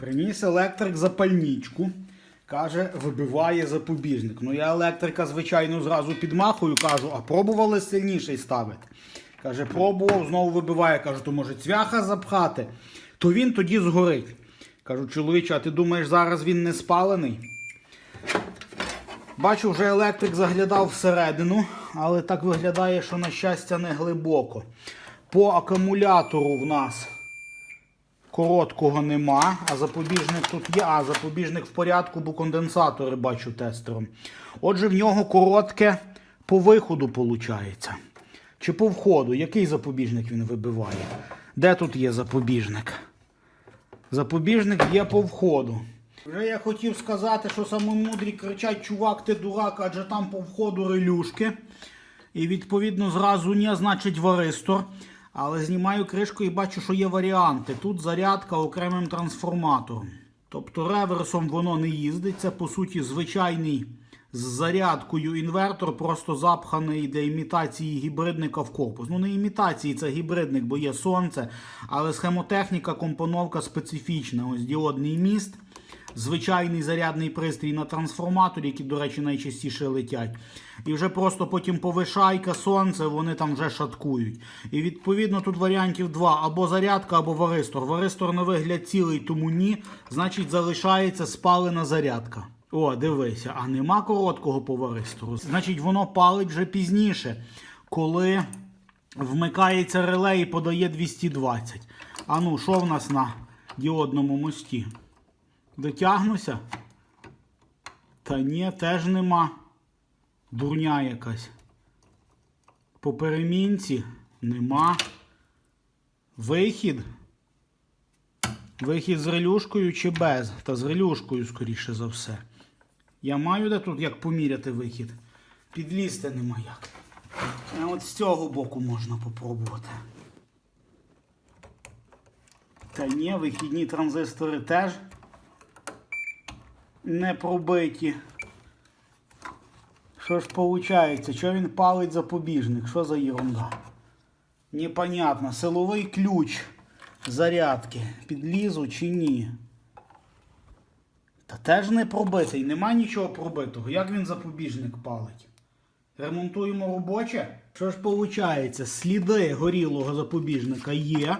Приніс електрик запальничку. Каже, вибиває запобіжник. Ну я електрика, звичайно, зразу підмахую, кажу, а пробували сильніший ставити. Каже, пробував, знову вибиває. Кажу, то може цвяха запхати, то він тоді згорить. Кажу, чоловіче, а ти думаєш, зараз він не спалений? Бачу, вже електрик заглядав всередину, але так виглядає, що на щастя не глибоко. По акумулятору в нас короткого нема, а запобіжник тут є. А, запобіжник в порядку, бо конденсатори бачу тестером. Отже, в нього коротке по виходу виходить. Чи по входу? Який запобіжник він вибиває? Де тут є запобіжник? Запобіжник є по входу. Вже я хотів сказати, що саме мудрі кричать, чувак, ти дурак, адже там по входу релюшки. І відповідно зразу ні, значить варистор. Але знімаю кришку і бачу, що є варіанти. Тут зарядка окремим трансформатором. Тобто реверсом воно не їздить. Це по суті звичайний з зарядкою інвертор, просто запханий для імітації гібридника в корпус. Ну не імітації, це гібридник, бо є сонце. Але схемотехніка, компоновка специфічна. Ось діодний міст звичайний зарядний пристрій на трансформаторі, які, до речі, найчастіше летять. І вже просто потім повишайка, сонце, вони там вже шаткують. І відповідно тут варіантів два: або зарядка, або варистор. Варистор на вигляд цілий, тому ні. Значить, залишається спалена зарядка. О, дивися, а нема короткого по варистору. Значить, воно палить вже пізніше, коли вмикається реле і подає 220. А ну, що в нас на діодному мості? Дотягнуся? Та ні, теж нема. Дурня якась. По перемінці нема. Вихід. Вихід з релюшкою чи без? Та з релюшкою, скоріше за все. Я маю де тут як поміряти вихід. Підлізти нема як. А от з цього боку можна попробувати. Та ні, вихідні транзистори теж не пробиті. Що ж виходить? Що він палить запобіжник? Що за ерунда? Непонятно. Силовий ключ зарядки. Підлізу чи ні? Та теж не пробитий. Нема нічого пробитого. Як він запобіжник палить? Ремонтуємо робоче? Що ж виходить? Сліди горілого запобіжника є,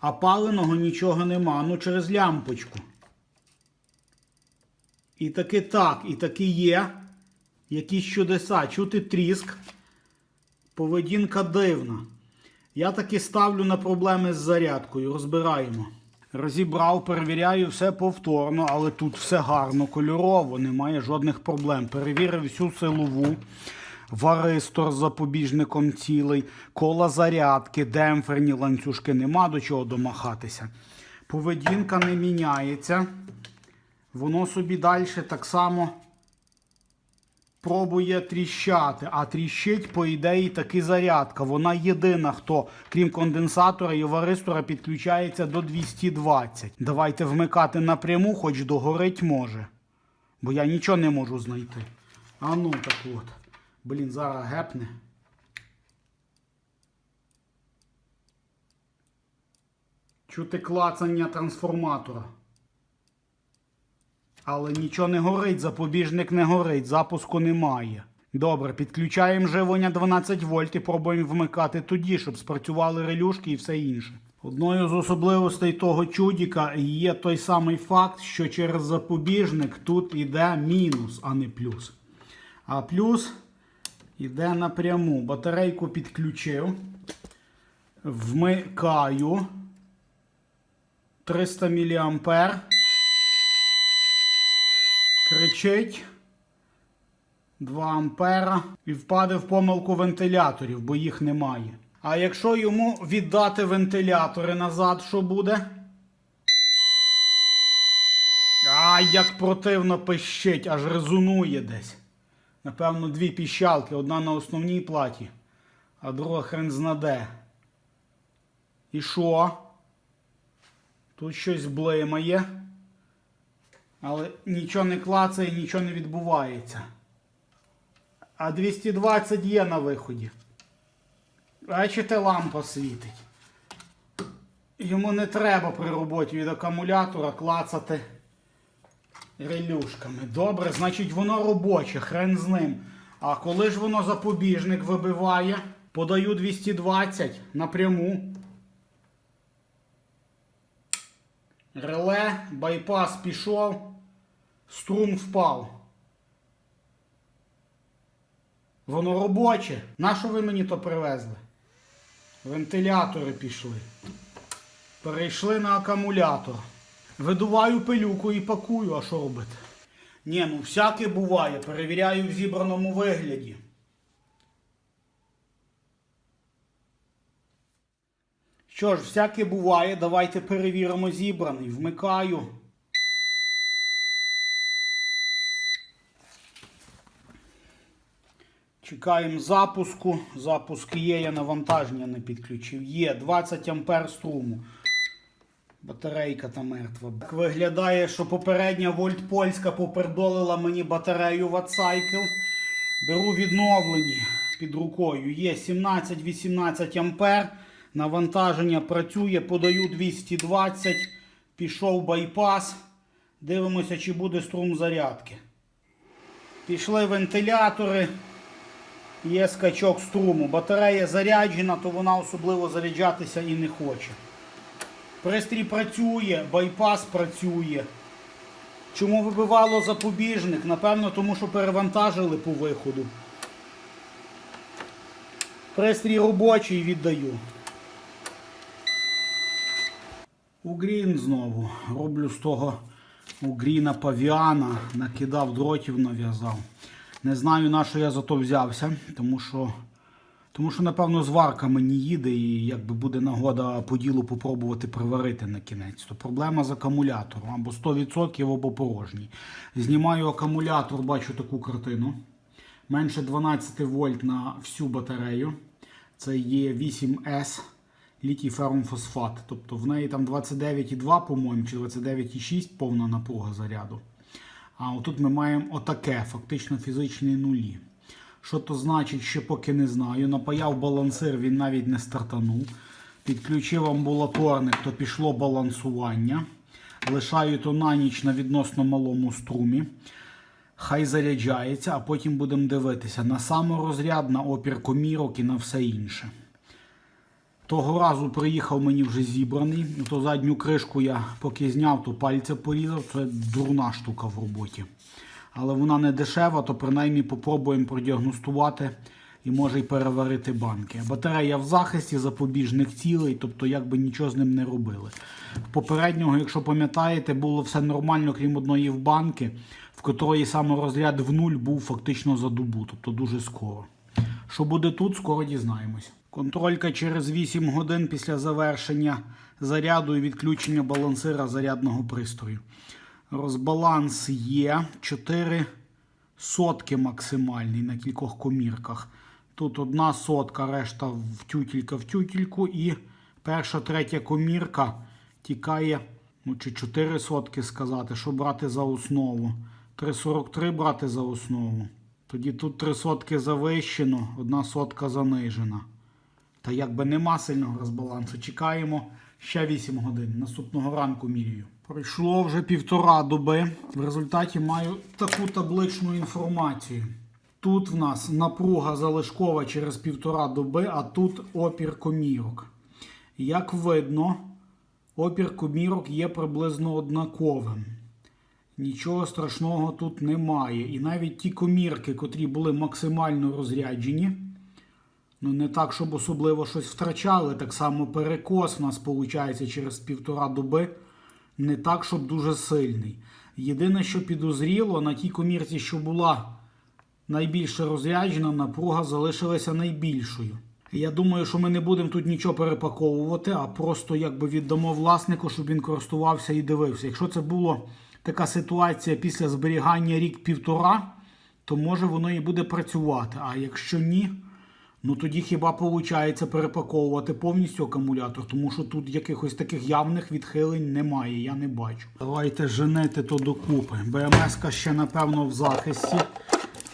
а паленого нічого нема. Ну через лямпочку. І таки так, і таки є. Якісь чудеса. Чути тріск. Поведінка дивна. Я таки ставлю на проблеми з зарядкою. Розбираємо. Розібрав, перевіряю все повторно, але тут все гарно, кольорово, немає жодних проблем. Перевірив всю силову. Варистор з запобіжником цілий, кола зарядки, демпферні ланцюжки нема до чого домахатися. Поведінка не міняється. Воно собі далі так само пробує тріщати, а тріщить, по ідеї, таки зарядка. Вона єдина, хто, крім конденсатора і варистора, підключається до 220. Давайте вмикати напряму, хоч догорить може. Бо я нічого не можу знайти. А ну так от. Блін, зараз гепне. Чути клацання трансформатора. Але нічого не горить, запобіжник не горить, запуску немає. Добре, підключаємо живлення 12 вольт і пробуємо вмикати тоді, щоб спрацювали релюшки і все інше. Одною з особливостей того чудіка є той самий факт, що через запобіжник тут іде мінус, а не плюс. А плюс іде напряму. Батарейку підключив. Вмикаю 300 мА. Кричить 2 ампера і впаде в помилку вентиляторів, бо їх немає. А якщо йому віддати вентилятори назад, що буде? Ай, як противно пищить, аж резонує десь. Напевно, дві піщалки, одна на основній платі, а друга хрен знаде. І що? Тут щось блимає. Але нічого не клацає, нічого не відбувається. А 220 є на виході. Бачите, лампа світить. йому не треба при роботі від акумулятора клацати релюшками. Добре, значить воно робоче, хрен з ним. А коли ж воно запобіжник вибиває, подаю 220 напряму. Реле, байпас пішов, струм впав. Воно робоче. Нащо ви мені то привезли? Вентилятори пішли. Перейшли на акумулятор. Видуваю пилюку і пакую, а що робити? Ні, ну всяке буває, перевіряю в зібраному вигляді. Що ж, всяке буває, давайте перевіримо зібраний. Вмикаю. Чекаємо запуску. Запуск є, я навантаження не підключив. Є 20 ампер струму. Батарейка та мертва. Так виглядає, що попередня вольт польська попердолила мені батарею Wattcycle. Беру відновлені під рукою. Є 17-18 ампер. Навантаження працює, подаю 220. Пішов байпас. Дивимося, чи буде струм зарядки. Пішли вентилятори. Є скачок струму. Батарея заряджена, то вона особливо заряджатися і не хоче. Пристрій працює, байпас працює. Чому вибивало запобіжник? Напевно, тому що перевантажили по виходу. Пристрій робочий віддаю. Угрін знову. Роблю з того угріна павіана, накидав дротів, нав'язав. Не знаю, на що я за то взявся, тому що, тому що, напевно, зварка мені їде і якби буде нагода по ділу попробувати приварити на кінець. То проблема з акумулятором або 100% або порожній. Знімаю акумулятор, бачу таку картину. Менше 12 вольт на всю батарею. Це є 8С літій ферромфосфат. Тобто в неї там 29,2, по-моєму, чи 29,6 повна напруга заряду. А отут ми маємо отаке, фактично фізичні нулі. Що то значить, ще поки не знаю. Напаяв балансир, він навіть не стартанув. Підключив амбулаторник, то пішло балансування. Лишаю то на ніч на відносно малому струмі. Хай заряджається, а потім будемо дивитися на саморозряд, на опір комірок і на все інше. Того разу приїхав мені вже зібраний. То задню кришку я поки зняв, то пальця порізав. Це дурна штука в роботі. Але вона не дешева, то принаймні попробуємо продіагностувати і може й переварити банки. Батарея в захисті, запобіжник цілий, тобто якби нічого з ним не робили. Попереднього, якщо пам'ятаєте, було все нормально, крім одної в банки, в котрої саморозряд в нуль був фактично за добу, тобто дуже скоро. Що буде тут, скоро дізнаємось. Контролька через 8 годин після завершення заряду і відключення балансира зарядного пристрою. Розбаланс є 4 сотки максимальний на кількох комірках. Тут одна сотка, решта в тютілька в тютільку, і перша третя комірка тікає, ну чи 4 сотки сказати, що брати за основу. 3,43 брати за основу. Тоді тут 3 сотки завищено, одна сотка занижена. Та якби нема сильного розбалансу, чекаємо ще 8 годин. Наступного ранку міряю. Пройшло вже півтора доби. В результаті маю таку табличну інформацію. Тут в нас напруга залишкова через півтора доби, а тут опір комірок. Як видно, опір комірок є приблизно однаковим. Нічого страшного тут немає. І навіть ті комірки, котрі були максимально розряджені, ну не так, щоб особливо щось втрачали. Так само перекос у нас виходить через півтора доби. Не так, щоб дуже сильний. Єдине, що підозріло, на тій комірці, що була найбільше розряджена, напруга залишилася найбільшою. Я думаю, що ми не будемо тут нічого перепаковувати, а просто якби віддамо власнику, щоб він користувався і дивився. Якщо це була така ситуація після зберігання рік-півтора, то може воно і буде працювати. А якщо ні, ну тоді хіба виходить перепаковувати повністю акумулятор, тому що тут якихось таких явних відхилень немає, я не бачу. Давайте женити то докупи. БМС ще, напевно, в захисті.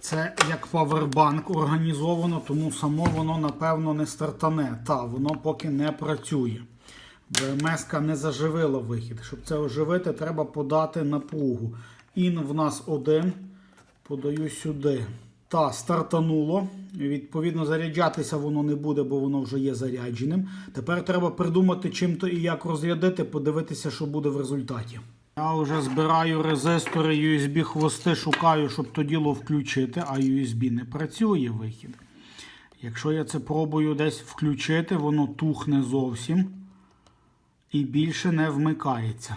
Це як павербанк організовано, тому само воно, напевно, не стартане. Та, воно поки не працює. БМС не заживила вихід. Щоб це оживити, треба подати напругу. Ін в нас один. Подаю сюди. Та, стартануло. Відповідно, заряджатися воно не буде, бо воно вже є зарядженим. Тепер треба придумати, чим то і як розрядити, подивитися, що буде в результаті. Я вже збираю резистори USB хвости, шукаю, щоб то діло включити, а USB не працює вихід. Якщо я це пробую десь включити, воно тухне зовсім і більше не вмикається.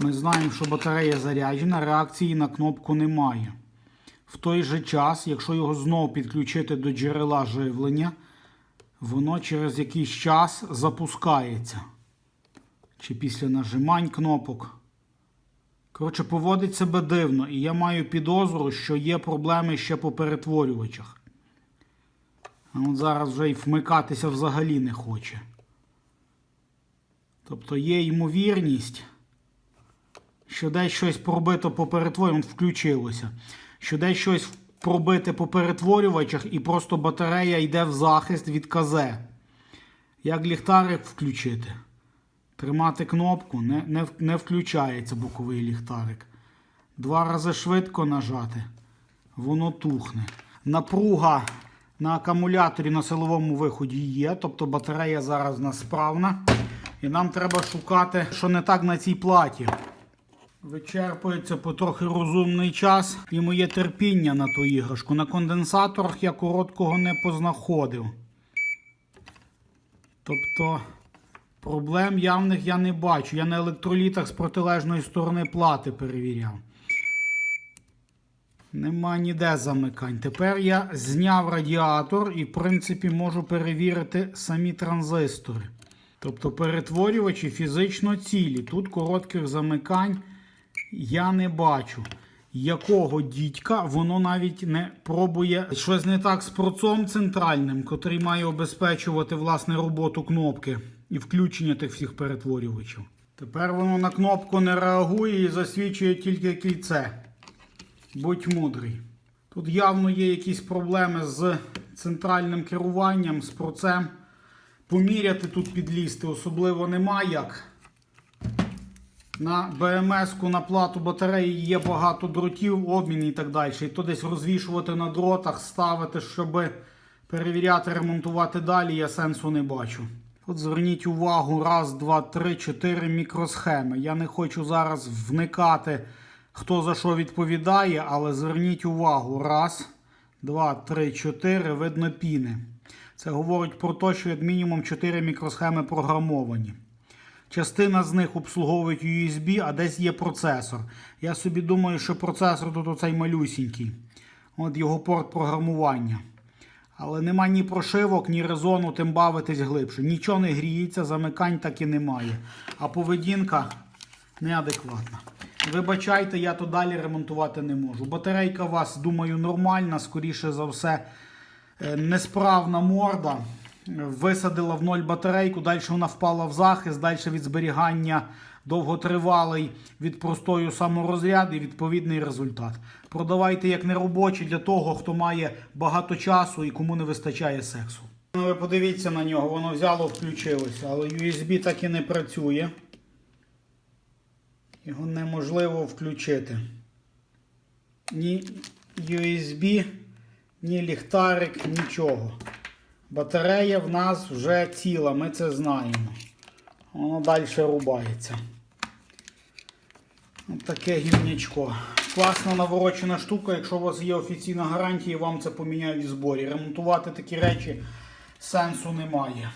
Ми знаємо, що батарея заряджена, реакції на кнопку немає. В той же час, якщо його знову підключити до джерела живлення, воно через якийсь час запускається. Чи після нажимань кнопок. Коротше, поводить себе дивно, і я маю підозру, що є проблеми ще по перетворювачах. А от зараз вже й вмикатися взагалі не хоче. Тобто є ймовірність, що десь щось пробито по перетворювачах, включилося. Що десь щось пробите по перетворювачах і просто батарея йде в захист від КЗ. Як ліхтарик включити? Тримати кнопку не, не, не включається боковий ліхтарик. Два рази швидко нажати, воно тухне. Напруга на акумуляторі на силовому виході є, тобто батарея зараз в нас справна. І нам треба шукати, що не так на цій платі. Вичерпується потрохи розумний час і моє терпіння на ту іграшку. На конденсаторах я короткого не познаходив. Тобто проблем явних я не бачу. Я на електролітах з протилежної сторони плати перевіряв. Нема ніде замикань. Тепер я зняв радіатор і, в принципі, можу перевірити самі транзистори. Тобто перетворювачі фізично цілі. Тут коротких замикань я не бачу. Якого дідька воно навіть не пробує щось не так з процом центральним, котрий має обезпечувати власне роботу кнопки і включення тих всіх перетворювачів. Тепер воно на кнопку не реагує і засвічує тільки кільце. Будь мудрий. Тут явно є якісь проблеми з центральним керуванням, з процем. Поміряти тут підлізти особливо нема як. На БМС-ку на плату батареї є багато дротів, обмін і так далі. І то десь розвішувати на дротах, ставити, щоб перевіряти, ремонтувати далі, я сенсу не бачу. От зверніть увагу, раз, два, три, чотири мікросхеми. Я не хочу зараз вникати, хто за що відповідає, але зверніть увагу, раз, два, три, чотири, видно піни. Це говорить про те, що як мінімум 4 мікросхеми програмовані. Частина з них обслуговують USB, а десь є процесор. Я собі думаю, що процесор тут оцей малюсінький. От його порт програмування. Але нема ні прошивок, ні резону тим бавитись глибше. Нічого не гріється, замикань так і немає. А поведінка неадекватна. Вибачайте, я то далі ремонтувати не можу. Батарейка у вас, думаю, нормальна, скоріше за все, е, несправна морда. Висадила в ноль батарейку, далі вона впала в захист, далі від зберігання довготривалий від простою саморозряд і відповідний результат. Продавайте як неробочий для того, хто має багато часу і кому не вистачає сексу. Ну, ви подивіться на нього, воно взяло, включилося, але USB так і не працює. Його неможливо включити. Ні USB, ні ліхтарик, нічого. Батарея в нас вже ціла, ми це знаємо. Воно далі рубається. Ось таке гімнячко. Класна наворочена штука, якщо у вас є офіційна гарантія, вам це поміняють в зборі. Ремонтувати такі речі сенсу немає.